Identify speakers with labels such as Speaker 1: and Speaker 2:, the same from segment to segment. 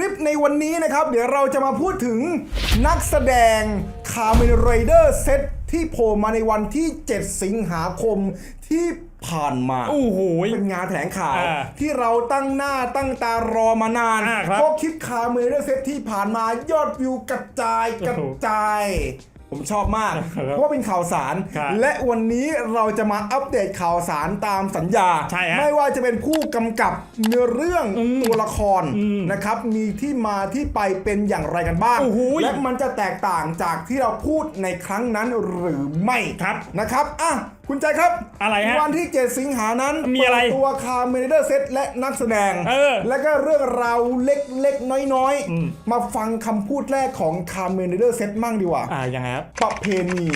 Speaker 1: ลิปในวันนี้นะครับ เดี๋ยวเราจะมาพูดถึงนักแสดงคา m ม n ไรเดอร์เซตที่โผล่มาในวันที่ 7 สิงหาคมที่ผ่านมา
Speaker 2: โอ้โห
Speaker 1: เป็นงานแถลงข่าว
Speaker 2: อ่า
Speaker 1: ที่เราตั้งหน้าตั้งตารอมานาน
Speaker 2: อ่าครับ
Speaker 1: เพราะคลิปคา m ม n ไรเดอร์เซตที่ผ่านมายอดวิวกระจายกระจาย ผมชอบมาก
Speaker 2: ครับ
Speaker 1: เพราะว่าเป็นข่าวสาร
Speaker 2: ครับ
Speaker 1: และวันนี้เราจะมาอัปเดตข่าวสารตามสัญญา
Speaker 2: ใช่ฮะ
Speaker 1: ไม่ว่าจะเป็นผู้กำกับเนื้อเรื่อง
Speaker 2: อืม
Speaker 1: ตัวละคร
Speaker 2: อืม
Speaker 1: นะครับ มีที่มาที่ไปเป็นอย่างไรกันบ้าง
Speaker 2: โอ้โห
Speaker 1: และมันจะแตกต่างจากที่เราพูดในครั้งนั้นหรือไม่
Speaker 2: ครับ
Speaker 1: นะครับอะ คุณใจครับ
Speaker 2: อะไรฮะ
Speaker 1: วันที่ 7 สิงหานั้น
Speaker 2: มีอะไร
Speaker 1: เปิดตัวคาเมเดอร์เซตและนักแสดง
Speaker 2: เออ
Speaker 1: และก็เรื่องราวเล็กๆ น้อย
Speaker 2: อืม
Speaker 1: ๆมาฟังคำพูดแรกของคาเมเดอร์เซตมั่งดีกว่า
Speaker 2: อ่ายังไงครับ
Speaker 1: ประเพณี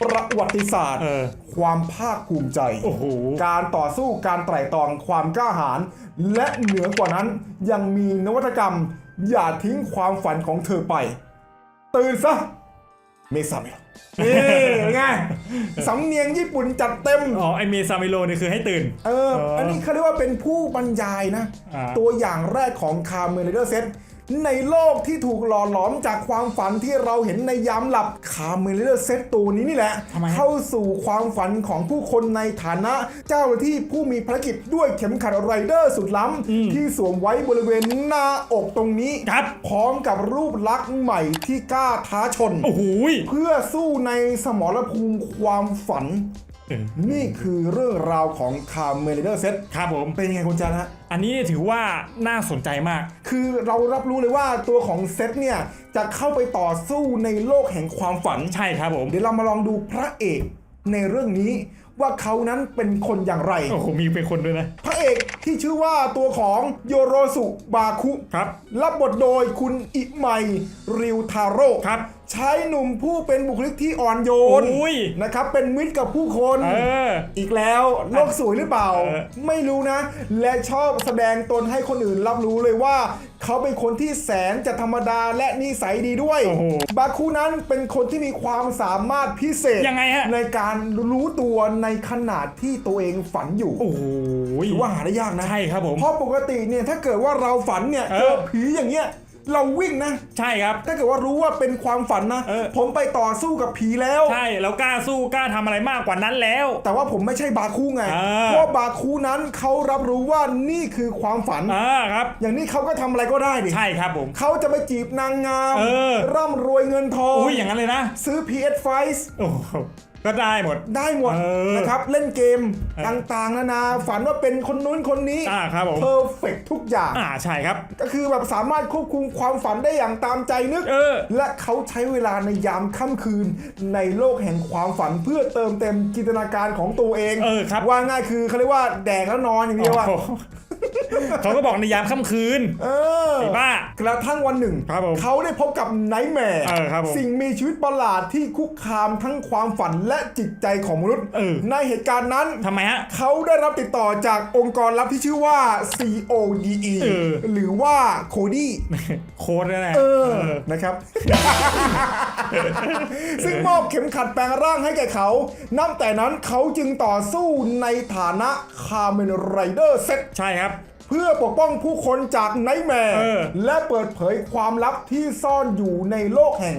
Speaker 1: ประวัติศาสตร์
Speaker 2: เออ
Speaker 1: ความภาคภูมิใจ
Speaker 2: โอ้โห
Speaker 1: การต่อสู้การไตร่ตรองความกล้าหาญและเหนือกว่านั้นยังมีนวัตกรรม อย่าทิ้งความฝันของเธอไป ตื่นซะ เมซาเมลนี่เป็นไงสำเนียงญี่ปุ่นจัดเต็ม
Speaker 2: อ๋อไอเมซามิโลนี่คือให้ตื่น
Speaker 1: เออ อันนี้เขาเรียกว่าเป็นผู้บรรยายนะ
Speaker 2: อ่า
Speaker 1: ตัวอย่างแรกของคาร์เมเดอร์เซต ในโลกที่ถูกหล่อหลอมจากความฝันที่เราเห็นในยามหลับคาร์เมเดอร์เซตตัวนี้นี่แหละ
Speaker 2: ทำไมฮะ
Speaker 1: เข้าสู่ความฝันของผู้คนในฐานะเจ้าหน้าที่ผู้มีภารกิจด้วยเข็มขัดไรเดอร์สุดล้ำ ที่สวมไว้บริเวณหน้าอกตรงนี้
Speaker 2: ครับ
Speaker 1: พร้อมกับรูปลักษณ์ใหม่ที่กล้าท้าชน
Speaker 2: โอ้โห
Speaker 1: เพื่อสู้ในสมรภูมิความฝัน
Speaker 2: เออ
Speaker 1: นี่คือเรื่องราวของคาร์เมเดอร์เซต
Speaker 2: ครับผม
Speaker 1: เป็นยังไงคุณจันฮะ
Speaker 2: อันนี้ถือว่าน่าสนใจมาก
Speaker 1: คือเรารับรู้เลยว่าตัวของเซตเนี่ย จะเข้าไปต่อสู้ในโลกแห่งความฝัน
Speaker 2: ใช่ครับผม
Speaker 1: เดี๋ยวเรามาลองดูพระเอกในเรื่องนี้ว่าเขานั้นเป็นคนอย่างไร
Speaker 2: โอ้โหมีเป็นคนด้วยนะ
Speaker 1: พระเอกที่ชื่อว่าตัวของโยโรสุบาคุ
Speaker 2: ครับ
Speaker 1: รับบทโดยคุณอิไมริวทาโร่
Speaker 2: ครับ
Speaker 1: ชายหนุ่มผู้เป็นบุคลิกที่อ่อนโยน
Speaker 2: โอ้ย
Speaker 1: นะครับ เป็นมิตรกับผู้คน
Speaker 2: เออ
Speaker 1: อีกแล้วโลกสวยหรือเปล่า
Speaker 2: เออ
Speaker 1: ไม่รู้นะ และชอบแสดงตนให้คนอื่นรับรู้เลยว่า เขาเป็นคนที่แสนจะธรรมดาและนิสัยดีด้วย
Speaker 2: โอ้โห
Speaker 1: บาคูนั้นเป็นคนที่มีความสามารถพิเศษ
Speaker 2: ยังไงฮะ
Speaker 1: ในการรู้ตัวในขนาดที่ตัวเองฝันอยู่
Speaker 2: โอ้โห
Speaker 1: ถือว่าหาได้ยากนะ
Speaker 2: ใช่ครับผม
Speaker 1: เพราะปกติเนี่ยถ้าเกิดว่าเราฝันเนี่ย
Speaker 2: เออ
Speaker 1: เจอผีอย่างเงี้ยเราวิ่งนะ
Speaker 2: ใช่ครับ
Speaker 1: ถ้าเกิดว่ารู้ว่าเป็นความฝันนะ
Speaker 2: เออ
Speaker 1: ผมไปต่อสู้กับผีแล้ว
Speaker 2: ใช่แล้วกล้าสู้กล้าทำอะไรมากกว่านั้นแล้ว
Speaker 1: แต่ว่าผมไม่ใช่บาคูไง
Speaker 2: อ่า
Speaker 1: เพราะบาคูนั้นเขารับรู้ว่านี่คือความฝัน
Speaker 2: อ่าครับ
Speaker 1: อย่างนี้เขาก็ทำอะไรก็ได้ดิ
Speaker 2: ใช่ครับผม
Speaker 1: เขาจะไปจีบนางงาม
Speaker 2: เออ
Speaker 1: ร่ำรวยเงินทอง
Speaker 2: อุ้ยอย่างนั้นเลยนะ
Speaker 1: ซื้อ PS5
Speaker 2: โอ้โห ก็ได้หมด
Speaker 1: ได้หมด
Speaker 2: เออ
Speaker 1: นะครับเล่นเกม
Speaker 2: เออ
Speaker 1: ต่างๆนานาฝันว่าเป็นคนนู้นคนนี้
Speaker 2: อ่าครับผม
Speaker 1: เพอร์เฟกทุกอย่าง
Speaker 2: อ่าใช่ครับ
Speaker 1: ก็คือแบบสามารถควบคุมความฝันได้อย่างตามใจนึก
Speaker 2: เออ
Speaker 1: และเขาใช้เวลาในยามค่ำคืน ในโลกแห่งความฝันเพื่อเติมเต็มจินตนาการของตัวเอง
Speaker 2: เออครับ
Speaker 1: ว่าง่ายคือเขาเรียกว่าแดกแล้วนอนอย่างเดียวอะ
Speaker 2: โอ้โห เขาก็บอกในยามค่ำคืน
Speaker 1: เออ
Speaker 2: ไอ้บ้า
Speaker 1: กระทั่งวันหนึ่ง
Speaker 2: ครับผม
Speaker 1: เขาได้พบกับไนท์แมร์
Speaker 2: เออครับผม
Speaker 1: สิ่งมีชีวิตประหลาดที่คุกคามทั้งความฝันและจิตใจของมนุษย์
Speaker 2: เออ
Speaker 1: ในเหตุการณ์นั้น
Speaker 2: ทำไมฮะ
Speaker 1: เขาได้รับติดต่อจากองค์กรลับที่ชื่อว่า CODE
Speaker 2: เออ
Speaker 1: หรือว่าโคดี้
Speaker 2: โค้ดนั่นแหละ
Speaker 1: เออนะครับ ซึ่งมอบเข็มขัดแปลงร่างให้แก่เขา นับแต่นั้นเขาจึงต่อสู้ในฐานะคาเมนไรเดอร์เซต
Speaker 2: ใช่ครับ
Speaker 1: เพื่อปกป้องผู้คนจากไนท์แมร์
Speaker 2: เออ
Speaker 1: และเปิดเผยความลับที่ซ่อนอยู่ในโลกแห่ง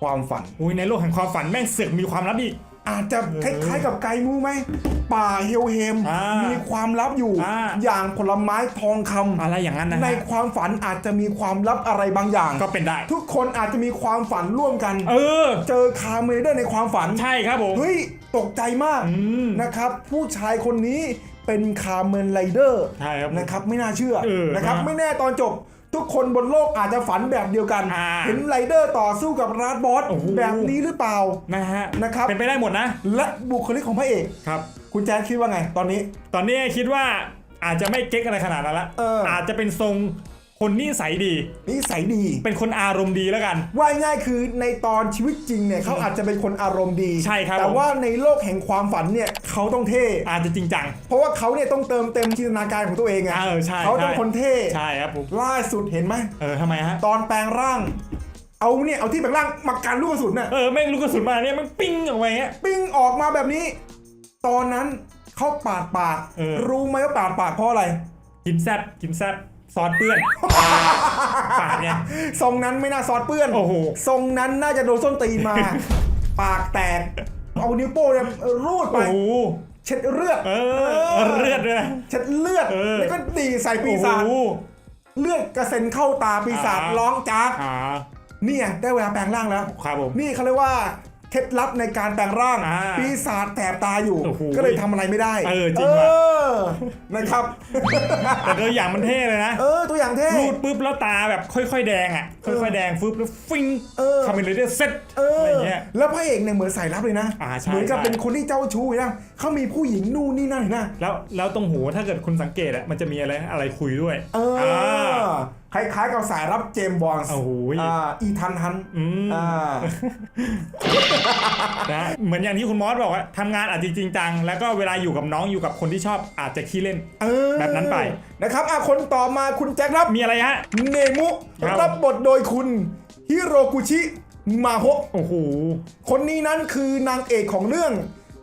Speaker 1: ความฝัน
Speaker 2: อุ้ยในโลกแห่งความฝันแม่งเสือกมีความลับอีก
Speaker 1: อาจจะคล้ายๆกับไกมูไหม ป่าเฮลเฮม
Speaker 2: อ่ามี
Speaker 1: มีความลับอยู่
Speaker 2: อ่า
Speaker 1: อย่างผลไม้ทองคำ
Speaker 2: อะไรอย่างนั้นนะ
Speaker 1: ใน
Speaker 2: ฮะ
Speaker 1: ความฝันอาจจะมีความลับอะไรบางอย่าง
Speaker 2: ก็เป็นได้
Speaker 1: ทุกคนอาจจะมีความฝันร่วมกัน
Speaker 2: เออ
Speaker 1: เจอคาร์เมเดอร์ในความฝัน
Speaker 2: ใช่ครับผม
Speaker 1: เฮ้ย ตกใจมาก
Speaker 2: อืม
Speaker 1: นะครับ ผู้ชายคนนี้ เป็นคาร์เมนไรเดอร์
Speaker 2: ใช่ครับ
Speaker 1: นะครับไม่น่าเชื่อ
Speaker 2: เออ
Speaker 1: นะครับ
Speaker 2: นะ
Speaker 1: ไม่แน่ตอนจบ ทุกคนบนโลกอาจจะฝันแบบเดียวกัน
Speaker 2: อ่า
Speaker 1: เห็นไรเดอร์ต่อสู้กับราดบอส
Speaker 2: โอ้โห
Speaker 1: แบบนี้หรือเปล่า
Speaker 2: นะฮะ
Speaker 1: นะครับ
Speaker 2: เป็นไปได้หมดนะ
Speaker 1: และบุคลิกของพระเอก
Speaker 2: ครับ
Speaker 1: คุณแจ๊คคิดว่าไง ตอนนี้
Speaker 2: ตอนนี้คิดว่าอาจจะไม่เก๊กอะไรขนาดนั้นละ
Speaker 1: เอออ
Speaker 2: อาจจะเป็นทรง คนนิสัยดี
Speaker 1: นิสัยดี
Speaker 2: เป็นคนอารมณ์ดีแล้วกัน
Speaker 1: ว่าง่ายคือในตอนชีวิตจริงเนี่ยเขาอาจจะเป็นคนอารมณ์ดี
Speaker 2: ใช่ครับ
Speaker 1: แต่
Speaker 2: ผม
Speaker 1: ว่าในโลกแห่งความฝันเนี่ยเขาต้องเท่
Speaker 2: อาจจะจริงจัง
Speaker 1: เพราะว่าเขาเนี่ยต้องเติมเต็มจินตนาการของตัวเองไง
Speaker 2: เออใช่
Speaker 1: เขาต้อง
Speaker 2: ใช่
Speaker 1: คนเท่
Speaker 2: ใช่ครับผม
Speaker 1: ล่าสุดเห็นไหม
Speaker 2: เออทำไมฮะ
Speaker 1: ตอนแปลงร่างเอาเนี่ยเอาที่แปลงร่างมากันลูกกระสุนน่ะ
Speaker 2: เออแม่งลูกกระสุนมาเนี่ยมันปิ้งออกไปเงี้ย
Speaker 1: ปิ้งออกมาแบบนี้ ตอนนั้นเขาปาดปาก
Speaker 2: เออ
Speaker 1: รู้ไหมว่าปาดปากเพราะอะไร
Speaker 2: กินแซบกินแซบ ซอสเปื้อนไง
Speaker 1: ทรงนั้นไม่น่าซอสเปื้อน
Speaker 2: โอ้โห
Speaker 1: ทรงนั้นน่าจะโดนส้นตีนมา ปากแตก เอานิ้วโป้งเนี่ยรูดไป
Speaker 2: โอ้โห
Speaker 1: เช็ดเลือด
Speaker 2: เออเลือดด้วยนะ
Speaker 1: เช็ดเลือด
Speaker 2: เออ
Speaker 1: แล้วก็ดีใส่ปี
Speaker 2: โอ้โห
Speaker 1: ศาจเลือดกระเซ็นเข้าตาปีศาจ
Speaker 2: อ่า
Speaker 1: ร้องจาก
Speaker 2: อ่า
Speaker 1: เนี่ยได้เวลาแปลงร่างแล้ว
Speaker 2: ครับผม
Speaker 1: นี่เขาเรียกว่า เคล็ดลับในการแปลงร่าง
Speaker 2: อ่า
Speaker 1: ปีศาจแสบตาอยู่
Speaker 2: โอ้โห
Speaker 1: ก็เลยทำอะไรไม่ได้
Speaker 2: เออจริงว่ะ
Speaker 1: เออนะครับ
Speaker 2: แต่ตัวอย่างมันเท่เลยนะ
Speaker 1: เออตัวอย่างเท่
Speaker 2: รูดปุ๊บแล้วตาแบบค่อย ๆ แดงอะ ค่อยๆแดงฟึบแล้วฟิง
Speaker 1: เออ
Speaker 2: คาเมนเลยเดอร์เซ็ต
Speaker 1: เอ
Speaker 2: อะไร
Speaker 1: อ
Speaker 2: เงี้ย
Speaker 1: แล้วพระเอกเนี่ยเหมือนสายลับเลยนะ
Speaker 2: อ่าใช่
Speaker 1: เหมือนกับ
Speaker 2: ใช่
Speaker 1: เป็นคนที่เจ้าชู้นะเขามีผู้หญิงนู่นนี่นั่นเห็นนะ
Speaker 2: แล้วแล้วตรงหูถ้าเกิดคุณสังเกตอะมันจะมีอะไรอะไรคุยด้วย
Speaker 1: เอออคล้ายๆกับสายรับเจมส์บอนด์
Speaker 2: โอ้โห
Speaker 1: อ่าอีทันฮัน
Speaker 2: อืม
Speaker 1: อ่า
Speaker 2: นะเหมือนอย่างที่คุณมอสบอกว่าทำงานอาจจะจริงจัง แล้วก็เวลาอยู่กับน้องอยู่กับคนที่ชอบอาจจะขี้เล่น
Speaker 1: เออ
Speaker 2: แบบนั้นไป
Speaker 1: นะครับอะคนต่อมาคุณแจ็คครับ
Speaker 2: มีอะไรฮะ
Speaker 1: เนมุ
Speaker 2: ครับ
Speaker 1: รับบทโดยคุณฮิโรกุชิ มาโฮะ
Speaker 2: โอ้โห
Speaker 1: คนนี้นั้นคือนางเอกของเรื่อง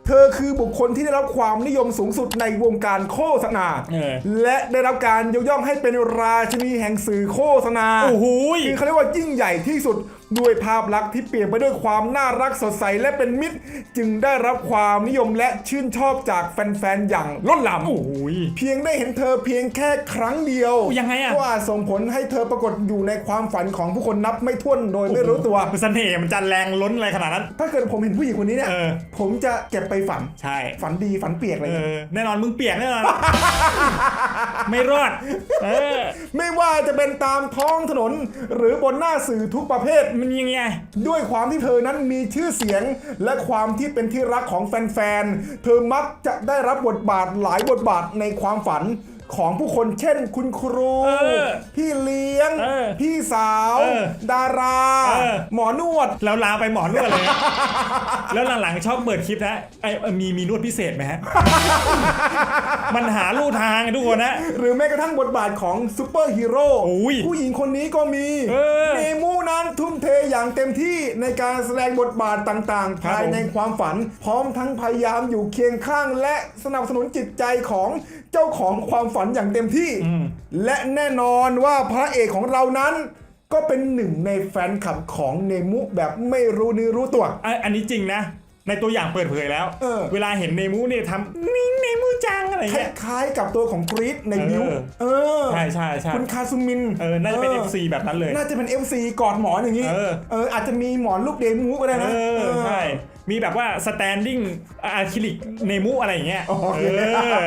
Speaker 1: เธอคือบุคคลที่ได้รับความนิยมสูงสุดในวงการโฆษณา
Speaker 2: เออ
Speaker 1: และได้รับการยกย่องให้เป็นราชินีแห่งสื่อโฆษณา
Speaker 2: โอ้โห
Speaker 1: คือเขาเรียกว่ายิ่งใหญ่ที่สุด ด้วยภาพลักษณ์ที่เปลี่ยนไปด้วยความน่ารักสดใสและเป็นมิตร จึงได้รับความนิยมและชื่นชอบจากแฟนๆ อย่างล้นหลาม
Speaker 2: โอ้โห
Speaker 1: เพียงได้เห็นเธอเพียงแค่ครั้งเดียว
Speaker 2: ยังไงอะ
Speaker 1: ก็อาจส่งผลให้เธอปรากฏอยู่ในความฝันของผู้คนนับไม่ถ้วนโดยไม่รู้ตัว
Speaker 2: เสน่ห์มันจะแรงล้นอะไรขนาดนั้น
Speaker 1: ถ้าเกิดผมเห็นผู้หญิงคนนี้เนี่ย
Speaker 2: เออ
Speaker 1: ผมจะเก็บไปฝัน
Speaker 2: ใช่
Speaker 1: ฝันดีฝันเปียกเลย
Speaker 2: เออแน่นอนมึงเปียกแน่นอน ไม่รอด เออ
Speaker 1: ไม่ว่าจะเป็นตามท้องถนน หรือบนหน้าสื่อทุกประเภท
Speaker 2: มันยังไง
Speaker 1: ด้วยความที่เธอนั้นมีชื่อเสียง และความที่เป็นที่รักของแฟนๆ เธอมักจะได้รับบทบาทหลายบทบาทในความฝัน ของผู้คนเช่นคุณครู
Speaker 2: เออ
Speaker 1: พี่เลี้ยง
Speaker 2: เออ
Speaker 1: พี่สาว
Speaker 2: เออ
Speaker 1: ดารา
Speaker 2: เออ
Speaker 1: หมอนวด
Speaker 2: แล้วลาไปหมอนวดเลยนะแล้วหลังๆชอบเปิดคลิปนะไอ้เอ่อมีมีนวดพิเศษไหมฮะ มันหาลู่ทางทุกคนนะ
Speaker 1: หรือแม้กระทั่งบทบาทของซูเปอร์ฮีโร่
Speaker 2: โอ้ย
Speaker 1: ผู้หญิงคนนี้ก็มี
Speaker 2: เออ
Speaker 1: เนมูนั้นทุ่มเทอย่างเต็มที่ในการแสดงบทบาทต่างๆ
Speaker 2: ครับ
Speaker 1: ภายในความฝัน พร้อมทั้งพยายามอยู่เคียงข้างและสนับสนุนจิตใจของเจ้าของความฝันอย่างเต็มที่ และแน่นอนว่าพระเอกของเรานั้น ก็เป็นหนึ่งในแฟนคลับของเนมุแบบไม่รู้เนื้อรู้ตัว
Speaker 2: อะอันนี้จริงนะ ในตัวอย่างเปิดเผยแล้ว
Speaker 1: เออ
Speaker 2: เวลาเห็นเนมูเนี่ยทำนี่เนมูจังอะไร
Speaker 1: ค
Speaker 2: เงี้ย
Speaker 1: ล้ายๆกับตัวของกรีดใน
Speaker 2: เออ
Speaker 1: บิวเออ
Speaker 2: ใช่ใช่ใช่
Speaker 1: คุณคาซุมิน
Speaker 2: เออน่าจะเป็น FC แบบนั้นเลย
Speaker 1: น่าจะเป็น FC กอดหมอนอย่างนี้
Speaker 2: เออ
Speaker 1: เอออาจจะมีหมอนลูกเดมูก็ได้
Speaker 2: เอ
Speaker 1: นะ
Speaker 2: อใช่ มีแบบว่า standing อะคริลิกเนมูอะไรอย่างเงี้ย
Speaker 1: โอเค
Speaker 2: เออ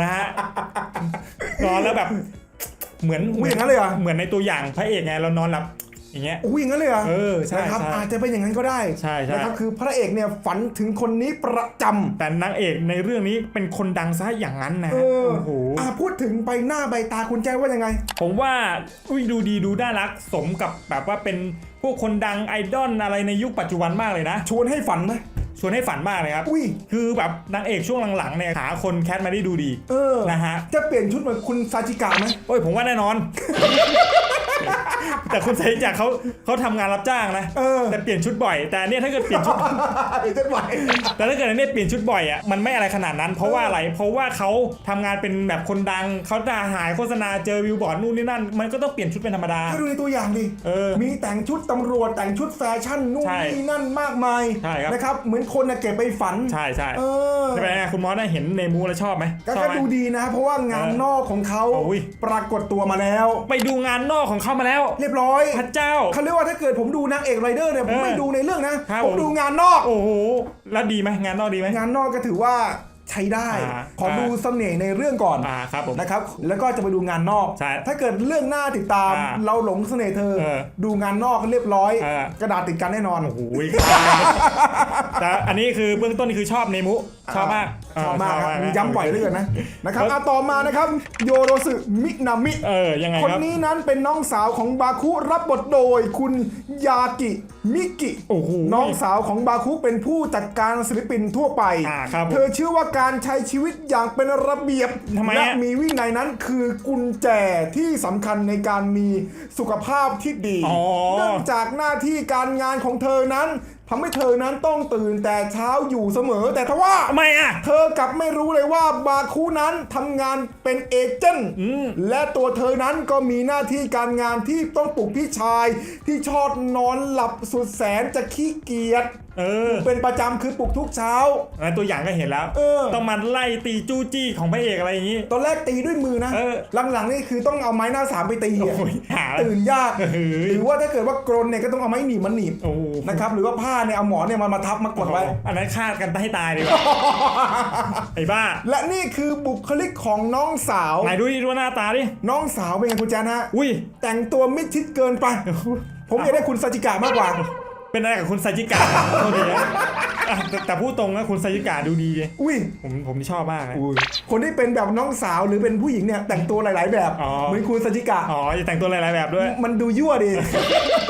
Speaker 2: นะฮะนอนแล้วแบบ เหมือน
Speaker 1: อุ้ยอย่างนั้นเลยเหรอ
Speaker 2: เหมือนในตัวอย่างพระเอกไงเรานอนหลับ อย่างเงี้ย
Speaker 1: อุ้ยอย่างนั้นเลยเหรอ
Speaker 2: เออใช่
Speaker 1: นะครับ
Speaker 2: ใช่
Speaker 1: อาจจะเป็นอย่างนั้นก็ได้
Speaker 2: ใช่ใช่
Speaker 1: นะครับคือพระเอกเนี่ยฝันถึงคนนี้ประจำ
Speaker 2: แต่นางเอกในเรื่องนี้เป็นคนดังซะอย่างนั้นนะ
Speaker 1: เออ
Speaker 2: โอ้โห
Speaker 1: อะพูดถึงใบหน้าใบตาคุณแจ้ว่ายังไง
Speaker 2: ผมว่าอุ้ยดูดีดูน่ารักสมกับแบบว่าเป็นพวกคนดังไอดอลอะไรในยุคปัจจุบันมากเลยนะ
Speaker 1: ชวนให้ฝันไหม
Speaker 2: ชวนให้ฝันมากเลยครับ
Speaker 1: อุ้ย
Speaker 2: คือแบบนางเอกช่วงหลังๆเนี่ยหาคนแคสมาได้ดูดี
Speaker 1: เออ
Speaker 2: นะฮะ
Speaker 1: จะเปลี่ยนชุดเหมือนคุณซาจิกะไหม
Speaker 2: โอ้ยผมว่าแน่นอน แต่คุณไซจากเขาเขาทำงานรับจ้างนะ
Speaker 1: เออ
Speaker 2: แต่เปลี่ยนชุดบ่อย แต่อันเนี่ยถ้าเกิดเปลี่ยนชุด
Speaker 1: เดี๋ยวจะไหว
Speaker 2: แต่ถ้าเกิดอันเนี่ยเปลี่ยนชุดบ่อยอะมันไม่อะไรขนาดนั้น เพราะว่าอะไรเพราะว่าเขาทำงานเป็นแบบคนดังเขาจะหายโฆษณาเจอวิวบอร์ดนู่นนี่นั่น มันก็ต้องเปลี่ยนชุดเป็นธรรมดา
Speaker 1: ถ้าดูในตัวอย่างดิ
Speaker 2: เออ
Speaker 1: มีแต่งชุดตำรวจแต่งชุดแฟชั่นนู่น
Speaker 2: ใช่
Speaker 1: นี่นั่นมากมาย
Speaker 2: ใช่ครับ
Speaker 1: นะครับ เหมือนคนน่ะเก็บไปฝัน
Speaker 2: ใช่ใช่
Speaker 1: เออ
Speaker 2: ใช่ไหมคุณมอสได้เห็นเนมูแล้วชอบไหม
Speaker 1: ก็
Speaker 2: ชอบ
Speaker 1: ก็
Speaker 2: ไหม
Speaker 1: ดูดีนะ เพราะว่างาน
Speaker 2: เออ
Speaker 1: นอกของเขา
Speaker 2: โอ้ย
Speaker 1: ปรากฏตัวมาแล้ว
Speaker 2: ไปดูงานนอกของเขามาแล้ว
Speaker 1: เรียบร้อย
Speaker 2: พระเจ้า
Speaker 1: เขาเรียกว่าถ้าเกิดผมดูนางเอกไรเดอร์เนี่ยผม
Speaker 2: เออ
Speaker 1: ไม่ดูในเรื่องนะ
Speaker 2: ครับ
Speaker 1: ผม
Speaker 2: ผม
Speaker 1: ดูงานนอก
Speaker 2: โอ้โหแล้วดีไหมงานนอกดีไหม
Speaker 1: งานนอกก็ถือว่าใช้ได้
Speaker 2: อ่า
Speaker 1: ขอดูเสน่ห์ในเรื่องก่อน
Speaker 2: อ่าครับผม
Speaker 1: นะครับ แล้วก็จะไปดูงานนอก
Speaker 2: ใช่
Speaker 1: ถ้าเกิดเรื่องหน้าติดตาม
Speaker 2: อ่า
Speaker 1: เราหลงเสน่ห์เธอ
Speaker 2: เออ
Speaker 1: ดูงานนอกเรียบร้อย
Speaker 2: เออ
Speaker 1: กระดาษติดกันแน่นอน
Speaker 2: โอ้โหแต่อันนี้คือเบื้องต้นนี่คือชอบเนมุชอบมาก
Speaker 1: ชอบมากครับ
Speaker 2: เมี
Speaker 1: ย้ำบ่อยเหลยนะนะครับ
Speaker 2: แล้ว
Speaker 1: อะต่อมานะครับ โยโรสึมินามิ
Speaker 2: เออยังไง
Speaker 1: คน
Speaker 2: ครับ
Speaker 1: นี้นั้นเป็นน้องสาวของบาคุรับบทโดยคุณยากิมิกิ
Speaker 2: โอ้โห
Speaker 1: น้องสาวของบาคุเป็นผู้จัดการศิลปินทั่วไป
Speaker 2: อ่าครับผม
Speaker 1: เธอเชื่อว่าการใช้ชีวิตอย่างเป็นระเบียบ
Speaker 2: ทำไม
Speaker 1: และ
Speaker 2: ฮะ
Speaker 1: มีวินัยนั้นคือกุญแจที่สำคัญในการมีสุขภาพที่ดี
Speaker 2: อ๋อ
Speaker 1: เนื่องจากหน้าที่การงานของเธอนั้น ทำให้เธอนั้นต้องตื่นแต่เช้าอยู่เสมอ แต่ทว่า
Speaker 2: ทำไมอะ
Speaker 1: เธอกลับไม่รู้เลยว่าบาคูนั้นทำงานเป็นเอเจนต์
Speaker 2: อืม
Speaker 1: และตัวเธอนั้นก็มีหน้าที่การงานที่ต้องปลุกพี่ชาย ที่ชอบนอนหลับสุดแสนจะขี้เกียจ
Speaker 2: เออ
Speaker 1: เป็นประจำคือปลุกทุกเช้า
Speaker 2: อันตัวอย่างก็เห็นแล้ว
Speaker 1: เออ
Speaker 2: ต้องมาไล่ตีจู้จี้ของพระเอกอะไรอย่างนี้
Speaker 1: ตอนแรกตีด้วยมือนะ
Speaker 2: เออ
Speaker 1: หลังๆนี่คือต้องเอาไม้หน้าสามไปตีอะ
Speaker 2: โอ้ยหา
Speaker 1: ตื่นยาก
Speaker 2: เออ
Speaker 1: หรือว่าถ้าเกิดว่ากรนเนี่ยก็ต้องเอาไม้หนีบมันหนีบ
Speaker 2: โอ้โห
Speaker 1: นะครับ หรือว่าผ้าเนี่ยเอาหมอนเนี่ยมามาทับมากดไว้
Speaker 2: อันนั้นฆ่ากันให้ตายดีกว่า ไอ้บ้า
Speaker 1: และนี่คือบุคลิกของน้องสาว
Speaker 2: ไหนดูดิดูหน้าตาดิ
Speaker 1: น้องสาวเป็นไงคุณแจนฮะ
Speaker 2: อุ้ย
Speaker 1: แต่งตัวมิดชิดเกินไป ผมอยากได้คุณซาจิกะมากกว่า
Speaker 2: เป็นอะไรกับคุณไซจิกาโทษทีนะอะแต่แต่พูดตรงนะคุณไซจิกาดูดี
Speaker 1: อุ้ย
Speaker 2: ผมผมชอบมากนะ
Speaker 1: อุ้ยคนที่เป็นแบบน้องสาวหรือเป็นผู้หญิงเนี่ยแต่งตัวหลาย ๆ แบบ
Speaker 2: อ๋อ
Speaker 1: เหมือนคุณซาจิกะ
Speaker 2: อ๋อจะแต่งตัวหลายๆแบบด้วย
Speaker 1: มันดูยั่วดี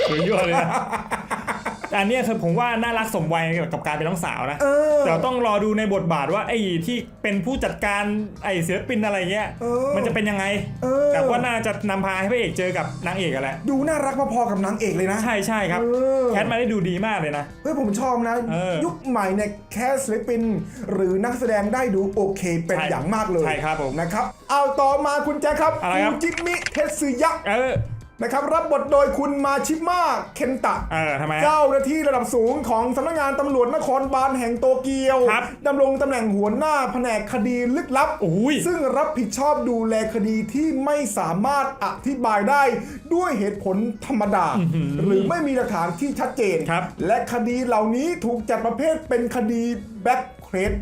Speaker 2: สวยยั่วเลยนะ อันเนี้ยคือผมว่าน่ารักสมวัยกับการเป็นน้องสาวนะ
Speaker 1: เออ
Speaker 2: แต่ต้องรอดูในบทบาทว่าไอ้ที่เป็นผู้จัดการไอ้ศิลปินอะไรเงี้ย
Speaker 1: เออ
Speaker 2: มันจะเป็นยังไง
Speaker 1: เออ
Speaker 2: แต่ว่าน่าจะนำพาให้พระเอกเจอกับนางเอกอะแหละ
Speaker 1: ดูน่ารักพอๆกับนางเอกเลยนะ
Speaker 2: ใช่ใช่ครับ
Speaker 1: เออ
Speaker 2: แคทมาได้ดูดีมากเลยนะ
Speaker 1: เฮ้ยผมชอบนะ
Speaker 2: เออ
Speaker 1: ยุคใหม่เนี่ยแค่ศิลปิน หรือนักแสดงได้ดูโอเคเป็น
Speaker 2: ใช่
Speaker 1: อย่างมากเลย
Speaker 2: ใช่ครับผม
Speaker 1: นะครับ เอาต่อมาคุณแจ๊คครับ
Speaker 2: อะไรครับ
Speaker 1: จิมิเทสึยะ
Speaker 2: เออ
Speaker 1: นะครับรับบทโดยคุณมาชิมะเคนตะ
Speaker 2: เออทำไม
Speaker 1: เจ้าหน้าที่ระดับสูงของสำนักงานตำรวจนครบาลแห่งโตเกียว
Speaker 2: ครับ
Speaker 1: ดำรงตำแหน่งหัวหน้าแผนกคดีลึกลับ
Speaker 2: โอ้ย
Speaker 1: ซึ่งรับผิดชอบดูแลคดีที่ไม่สามารถอธิบายได้ด้วยเหตุผลธรรมดา หรือไม่มีหลักฐานที่ชัดเจน
Speaker 2: ครับ
Speaker 1: และคดีเหล่านี้ถูกจัดประเภทเป็นคดีแบ็ค เครด